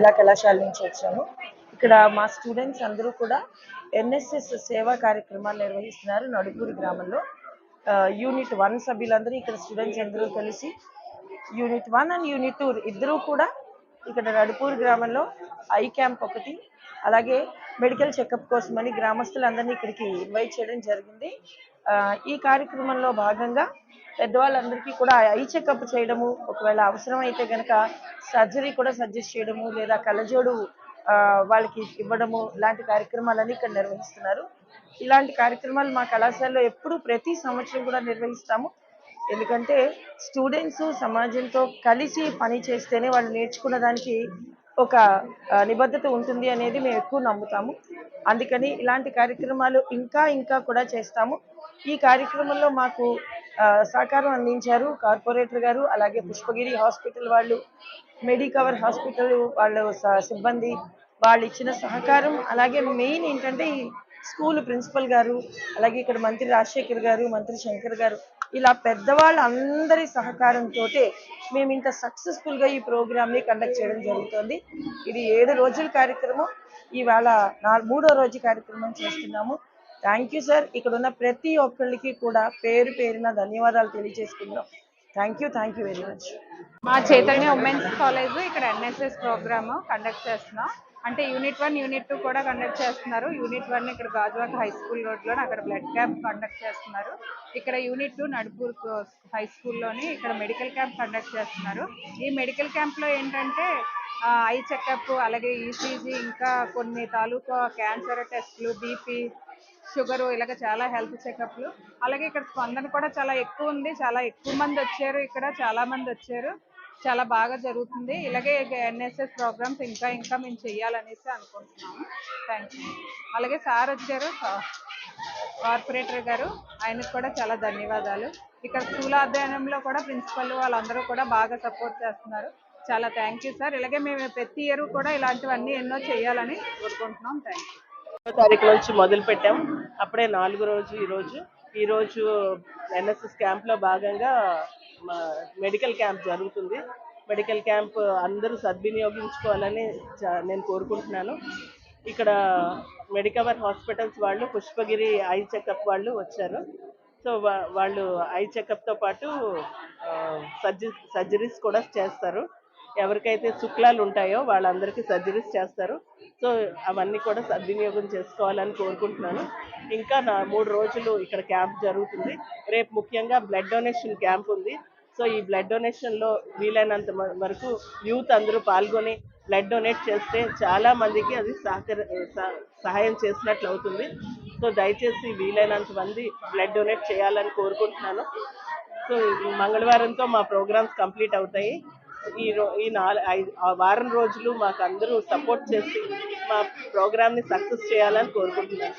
మహిళా కళాశాల నుంచి వచ్చాను ఇక్కడ మా స్టూడెంట్స్ అందరూ కూడా ఎన్ఎస్ఎస్ సేవా కార్యక్రమాలు నిర్వహిస్తున్నారు నడుపూరి గ్రామంలో. యూనిట్ వన్ సభ్యులందరూ ఇక్కడ స్టూడెంట్స్ అందరూ కలిసి unit one and unit two ఇద్దరూ కూడా ఇక్కడ నడుపూరు గ్రామంలో ఐ క్యాంప్ ఒకటి అలాగే మెడికల్ చెకప్ కోసమని గ్రామస్తులందరినీ ఇక్కడికి ఇన్వైట్ చేయడం జరిగింది. ఆ, ఈ కార్యక్రమంలో భాగంగా పెద్దవాళ్ళందరికీ కూడా ఐ చెకప్ చేయడము ఒకవేళ అవసరం అయితే కనుక సర్జరీ కూడా సజెస్ట్ చేయడము లేదా కళ్ళజోడు వాళ్ళకి ఇవ్వడము ఇలాంటి కార్యక్రమాలన్నీ ఇక్కడ నిర్వహిస్తున్నారు. ఇలాంటి కార్యక్రమాలు మా కళాశాలలో ఎప్పుడు ప్రతి సంవత్సరం కూడా నిర్వహిస్తాము. ఎందుకంటే స్టూడెంట్స్ సమాజంతో కలిసి పని చేస్తేనే వాళ్ళు నేర్చుకున్న దానికి ఒక నిబద్ధత ఉంటుంది అనేది మేము ఎక్కువ నమ్ముతాము. అందుకని ఇలాంటి కార్యక్రమాలు ఇంకా ఇంకా కూడా చేస్తాము. ఈ కార్యక్రమంలో మాకు సహకారం అందించారు కార్పొరేటర్ గారు అలాగే పుష్పగిరి హాస్పిటల్ వాళ్ళు మెడికవర్ హాస్పిటల్ వాళ్ళ స- సిబ్బంది వాళ్ళు ఇచ్చిన సహకారం. అలాగే మెయిన్ ఏంటంటే ఈ స్కూల్ ప్రిన్సిపల్ గారు అలాగే ఇక్కడ మంత్రి రాజశేఖర్ గారు మంత్రి శంకర్ గారు ఇలా పెద్దవాళ్ళ అందరి సహకారంతో మేము ఇంత సక్సెస్ఫుల్గా ఈ ప్రోగ్రామ్ని కండక్ట్ చేయడం జరుగుతుంది. ఇది ఏడు రోజుల కార్యక్రమం. ఇవాళ నా మూడో రోజు కార్యక్రమం చేస్తున్నాము. Thank you sir. ఇక్కడ ఉన్న ప్రతి ఒక్కళ్ళకి కూడా పేరు పేరున ధన్యవాదాలు తెలియజేసుకుందాం thank you thank you very much. మా చైతన్య ఉమెన్స్ కాలేజ్ ఇక్కడ ఎన్ఎస్ఎస్ ప్రోగ్రామ్ కండక్ట్ చేస్తున్నాం. అంటే యూనిట్ వన్ యూనిట్ టూ కూడా కండక్ట్ చేస్తున్నారు. యూనిట్ వన్ ఇక్కడ గాజువాక హై స్కూల్ రోడ్లో అక్కడ బ్లడ్ క్యాంప్ కండక్ట్ చేస్తున్నారు. ఇక్కడ యూనిట్ టూ నడుపూర్ హై స్కూల్లోని ఇక్కడ మెడికల్ క్యాంప్ కండక్ట్ చేస్తున్నారు. ఈ మెడికల్ క్యాంప్లో ఏంటంటే ఐ చెకప్ అలాగే ఈసీజీ ఇంకా కొన్ని తాలూకా క్యాన్సర్ టెస్ట్లు బీపీ షుగర్ ఇలాగ చాలా హెల్త్ చెకప్లు. అలాగే ఇక్కడ స్పందన కూడా చాలా ఎక్కువ ఉంది. చాలా ఎక్కువ మంది వచ్చారు ఇక్కడ. చాలా మంది వచ్చారు. చాలా బాగా జరుగుతుంది. ఇలాగే ఎన్ఎస్ఎస్ ప్రోగ్రామ్స్ ఇంకా ఇంకా మేము చెయ్యాలనేసి అనుకుంటున్నాము. థ్యాంక్ యూ అలాగే సార్ వచ్చారు. కార్పొరేటర్ గారు. ఆయనకు కూడా చాలా ధన్యవాదాలు. ఇక్కడ స్కూల్ అధ్యయనంలో కూడా ప్రిన్సిపల్ వాళ్ళందరూ కూడా బాగా సపోర్ట్ చేస్తున్నారు. చాలా థ్యాంక్ యూ సార్ ఇలాగే మేము ప్రతి ఇయర్ కూడా ఇలాంటివన్నీ ఎన్నో చేయాలని కోరుకుంటున్నాం. థ్యాంక్ యూ తారీఖు నుంచి మొదలు పెట్టాం. అప్పుడే నాలుగు రోజు ఈరోజు ఈరోజు ఎన్ఎస్ఎస్ క్యాంప్లో భాగంగా మెడికల్ క్యాంప్ జరుగుతుంది. మెడికల్ క్యాంప్ అందరూ సద్వినియోగించుకోవాలని చా- నేను కోరుకుంటున్నాను. ఇక్కడ మెడికవర్ హాస్పిటల్స్ వాళ్ళు పుష్పగిరి ఐ చెకప్ వాళ్ళు వచ్చారు. సో వా- వాళ్ళు ఐ చెకప్తో పాటు సర్జరీ సర్జరీస్ కూడా చేస్తారు. ఎవరికైతే శుక్లాలు ఉంటాయో వాళ్ళందరికీ సర్జరీస్ చేస్తారు. సో అవన్నీ కూడా సద్వినియోగం చేసుకోవాలని కోరుకుంటున్నాను. ఇంకా నా మూడు రోజులు ఇక్కడ క్యాంప్ జరుగుతుంది. రేపు ముఖ్యంగా బ్లడ్ డొనేషన్ క్యాంప్ ఉంది. సో ఈ బ్లడ్ డొనేషన్లో వీలైనంత మ- వరకు యూత్ అందరూ పాల్గొని బ్లడ్ డొనేట్ చేస్తే చాలా మందికి అది సహకర సహాయం చేసినట్లు అవుతుంది. సో దయచేసి వీలైనంత మంది బ్లడ్ డొనేట్ చేయాలని కోరుకుంటున్నాను. సో మంగళవారంతో మా ప్రోగ్రామ్స్ కంప్లీట్ అవుతాయి. ఈ రో ఈ నాలుగు ఐదు వారం రోజులు మాకు అందరూ సపోర్ట్ చేసి మా ప్రోగ్రామ్ని సక్సెస్ చేయాలని కోరుకుంటున్నాను